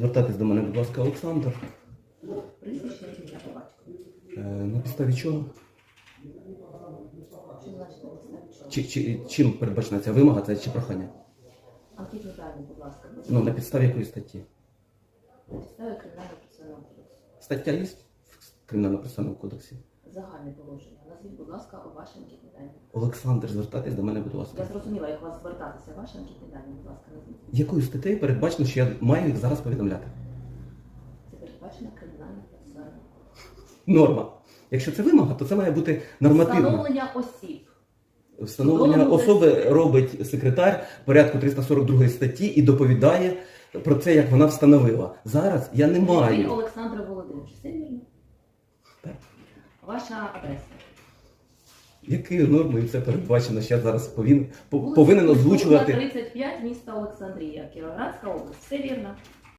Звертайтесь до мене, будь ласка, Олександр. Прізвище ім'я по батькові. Е, на підставі чого? Значить? Чи, чи, чим передбачена ця вимога, це чи прохання? Анкетні дані, будь ласка. будь Ну, на ласка. підставі якої статті? На підставі кримінального процесуального кодексу. Стаття є в Кримінально-процесуальному кодексі? Загальне положення. Назвіть, будь ласка, ваші анкетні дані. Олександр, звертайтесь до мене, будь ласка. Я зрозуміла, як вас звертатися. Ваші анкетні дані, будь ласка, назвіть. Якою статтею передбачено, що я маю їх зараз повідомляти? Це передбачено кримінальним процесуальним. Норма. Якщо це вимога, то це має бути нормативно. Встановлення осіб. Встановлення особи робить секретар порядку 342 статті і доповідає про це, як вона встановила. Зараз я не маю. Олександра Володимировича. Все вірно? Так. Ваша адреса. Якою нормою це передбачено, що я зараз повин, по- повинен озвучувати. 35, міста Олександрія, Кіровоградська область. Все вірно.